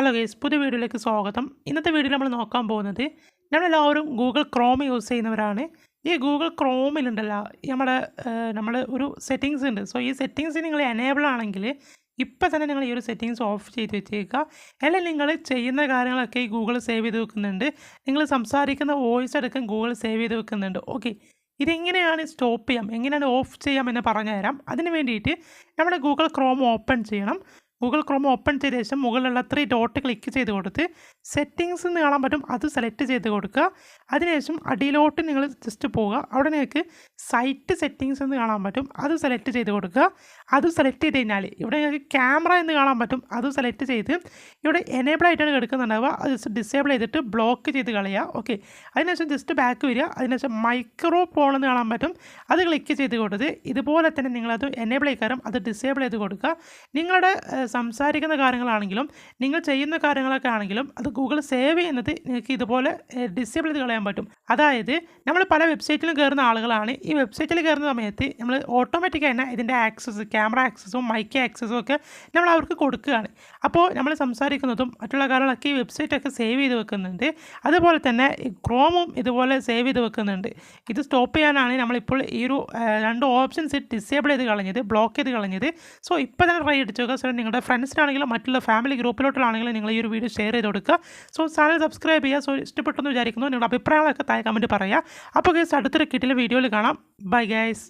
Hello guys പുതിയ വീഡിയോയിലേക്ക് സ്വാഗതം. ഇന്നത്തെ വീഡിയോയിൽ നമ്മൾ നോക്കാൻ പോകുന്നത് നമ്മളെല്ലാവരും ഗൂഗിൾ ക്രോം യൂസ് ചെയ്യുന്നവരാണ്. ഈ ഗൂഗിൾ ക്രോമിലുണ്ടല്ലോ നമ്മുടെ നമ്മൾ ഒരു സെറ്റിങ്സ് ഉണ്ട്. സോ ഈ സെറ്റിങ്സ് നിങ്ങൾ എനേബിൾ ആണെങ്കിൽ ഇപ്പം തന്നെ നിങ്ങൾ ഈ ഒരു സെറ്റിങ്സ് ഓഫ് ചെയ്ത് വെച്ചേക്കുക. അല്ലെങ്കിൽ നിങ്ങൾ ചെയ്യുന്ന കാര്യങ്ങളൊക്കെ ഈ ഗൂഗിൾ സേവ് ചെയ്ത് വെക്കുന്നുണ്ട്. നിങ്ങൾ സംസാരിക്കുന്ന വോയിസ് അടക്കം ഗൂഗിൾ സേവ് ചെയ്ത് വെക്കുന്നുണ്ട്. ഓക്കെ ഇതെങ്ങനെയാണ് സ്റ്റോപ്പ് ചെയ്യാം? എങ്ങനെയാണ് ഓഫ് ചെയ്യാം എന്ന് പറഞ്ഞുതരാം. അതിന് വേണ്ടിയിട്ട് നമ്മുടെ ഗൂഗിൾ ക്രോം ഓപ്പൺ ചെയ്യണം. ഗൂഗിൾ ക്രോം ഓപ്പൺ ചെയ്ത ശേഷം മുകളിലുള്ള ത്രീ ഡോട്ട് ക്ലിക്ക് ചെയ്ത് കൊടുത്ത് സെറ്റിങ്സ് എന്ന് കാണാൻ പറ്റും. അത് സെലക്ട് ചെയ്ത് കൊടുക്കുക. അതിനുശേഷം അടിയിലോട്ട് നിങ്ങൾ ജസ്റ്റ് പോവുക. അവിടെ നിങ്ങൾക്ക് സൈറ്റ് സെറ്റിങ്സ് എന്ന് കാണാൻ പറ്റും. അത് സെലക്ട് ചെയ്ത് കൊടുക്കുക. അത് സെലക്ട് ചെയ്ത് കഴിഞ്ഞാൽ ഇവിടെ നിങ്ങൾക്ക് ക്യാമറ എന്ന് കാണാൻ പറ്റും. അത് സെലക്ട് ചെയ്ത് ഇവിടെ എനേബിൾ ആയിട്ടാണ് കിടക്കുന്നുണ്ടാവുക അത് ജസ്റ്റ് ഡിസേബിൾ ചെയ്തിട്ട് ബ്ലോക്ക് ചെയ്ത് കളയുക. ഓക്കെ അതിനുശേഷം ജസ്റ്റ് ബാക്ക് വരിക. അതിനുശേഷം മൈക്രോ ഫോൺ എന്ന് കാണാൻ പറ്റും. അത് ക്ലിക്ക് ചെയ്ത് കൊടുത്ത് ഇതുപോലെ തന്നെ നിങ്ങളത് എനേബിൾ ചെയ്ക്കാരം അത് ഡിസേബിൾ ചെയ്ത് കൊടുക്കുക. നിങ്ങളുടെ സംസാരിക്കുന്ന കാര്യങ്ങളാണെങ്കിലും നിങ്ങൾ ചെയ്യുന്ന കാര്യങ്ങളൊക്കെ ആണെങ്കിലും അത് ഗൂഗിൾ സേവ് ചെയ്യുന്നത് നിങ്ങൾക്ക് ഇതുപോലെ ഡിസേബിൾ ചെയ്ത് കളയാൻ പറ്റും. അതായത് നമ്മൾ പല വെബ്സൈറ്റിലും കയറുന്ന ആളുകളാണ്. ഈ വെബ്സൈറ്റിൽ കയറുന്ന സമയത്ത് നമ്മൾ ഓട്ടോമാറ്റിക് തന്നെ ഇതിന്റെ ആക്സസ് ക്യാമറ ആക്സസും മൈക്ക് ആക്സസും ഒക്കെ നമ്മൾ അവർക്ക് കൊടുക്കുകയാണ്. അപ്പോൾ നമ്മൾ സംസാരിക്കുന്നതും മറ്റുള്ള കാര്യങ്ങളൊക്കെ ഈ വെബ്സൈറ്റൊക്കെ സേവ് ചെയ്ത് വെക്കുന്നുണ്ട്. അതുപോലെ തന്നെ ക്രോമും ഇതുപോലെ സേവ് ചെയ്ത് വെക്കുന്നുണ്ട്. ഇത് സ്റ്റോപ്പ് ചെയ്യാനാണ് നമ്മളിപ്പോൾ ഈ ഒരു രണ്ട് ഓപ്ഷൻസ് ഡിസേബിൾ ചെയ്ത് കളഞ്ഞത് ബ്ലോക്ക് ചെയ്ത് കളഞ്ഞത്. സോ ഇപ്പോൾ തന്നെ ട്രൈ അടിച്ചു നോക്കുക. സോ നിങ്ങളുടെ ഫ്രണ്ട്സിനാണെങ്കിലും മറ്റുള്ള ഫാമിലി ഗ്രൂപ്പിലോട്ടാണെങ്കിലും നിങ്ങൾ ഈ ഒരു വീഡിയോ ഷെയർ ചെയ്ത് കൊടുക്കുക. സോ ചാനൽ സബ്സ്ക്രൈബ് ചെയ്യുക. സോ ഇഷ്ടപ്പെട്ടെന്ന് വിചാരിക്കുന്നു. നിങ്ങളുടെ അഭിപ്രായങ്ങളൊക്കെ താഴെ കമന്റ് പറയുക. അപ്പോൾ ഗൈസ് അടുത്തൊരു കിട്ടിലെ വീഡിയോയിൽ കാണാം. Bye guys